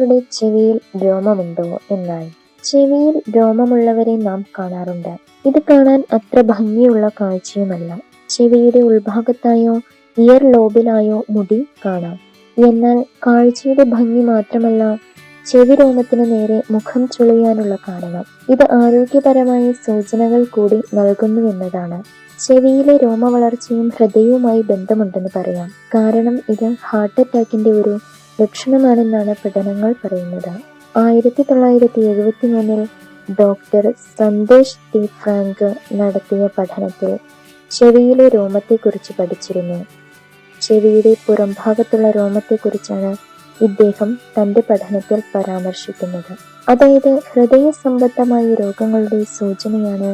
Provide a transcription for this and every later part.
നിങ്ങളുടെ ചെവിയിൽ രോമമുണ്ടോ എന്നായി ചെവിയിൽ രോമമുള്ളവരെ നാം കാണാറുണ്ട്. ഇത് കാണാൻ അത്ര ഭംഗിയുള്ള കാഴ്ചയുമല്ല. ചെവിയുടെ ഉൾഭാഗത്തായോ ഇയർ ലോബിലായോ മുടി കാണാം. എന്നാൽ കാഴ്ചയുടെ ഭംഗി മാത്രമല്ല ചെവി രോമത്തിന് നേരെ മുഖം ചുളിയാനുള്ള കാരണം ഇത് ആരോഗ്യപരമായ സൂചനകൾ കൂടി നൽകുന്നുവെന്നതാണ് ചെവിയിലെ രോമ വളർച്ചയും ഹൃദയവുമായി ബന്ധമുണ്ടെന്ന് പറയാം. കാരണം ഇത് ഹാർട്ട് അറ്റാക്കിന്റെ ഒരു ലക്ഷണമാണെന്നാണ് പഠനങ്ങൾ പറയുന്നത്. ആയിരത്തി തൊള്ളായിരത്തി എഴുപത്തി മൂന്നിൽ ഡോക്ടർ സന്ദേശ് ടി. ഫ്രാങ്ക് നടത്തിയ പഠനത്തിൽ ചെവിയിലെ രോമത്തെക്കുറിച്ച് പഠിച്ചിരുന്നു. ചെവിയുടെ പുറംഭാഗത്തുള്ള രോമത്തെക്കുറിച്ചാണ് ഇദ്ദേഹം തന്റെ പഠനത്തിൽ പരാമർശിക്കുന്നത്. അതായത് ഹൃദയ സംബന്ധമായ രോഗങ്ങളുടെ സൂചനയാണ്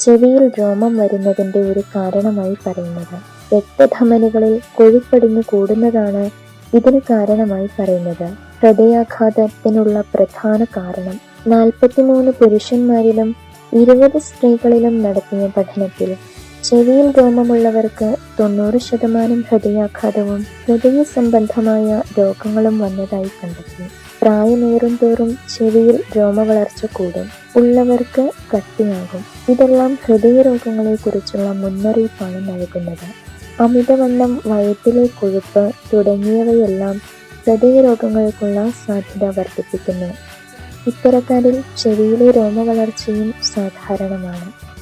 ചെവിയിൽ രോമം വരുന്നതിന്റെ ഒരു കാരണമായി പറയുന്നത്. രക്തധമനികളിൽ കൊഴുപ്പടിഞ്ഞു കൂടുന്നതാണ് ഇതിന് കാരണമായി പറയുന്നത് ഹൃദയാഘാതത്തിനുള്ള പ്രധാന കാരണം. നാൽപ്പത്തിമൂന്ന് പുരുഷന്മാരിലും ഇരുപത് സ്ത്രീകളിലും നടത്തിയ പഠനത്തിൽ ചെവിയിൽ രോമമുള്ളവർക്ക് തൊണ്ണൂറ് ശതമാനം ഹൃദയാഘാതവും ഹൃദയ സംബന്ധമായ രോഗങ്ങളും വന്നതായി കണ്ടെത്തി. പ്രായമേറും തോറും ചെവിയിൽ രോമ വളർച്ച കൂടും. ഉള്ളവർക്ക് കട്ടിയാകും. ഇതെല്ലാം ഹൃദയരോഗങ്ങളെക്കുറിച്ചുള്ള മുന്നറിയിപ്പാണ് നൽകുന്നത്. അമിതവണ്ണം വയറ്റിലെ കൊഴുപ്പ് തുടങ്ങിയവയെല്ലാം ഹൃദയരോഗങ്ങൾക്കുള്ള സാധ്യത വർദ്ധിപ്പിക്കുന്നു. ഇത്തരക്കാരിൽ ചെവിയിലെ രോമവളർച്ചയും സാധാരണമാണ്.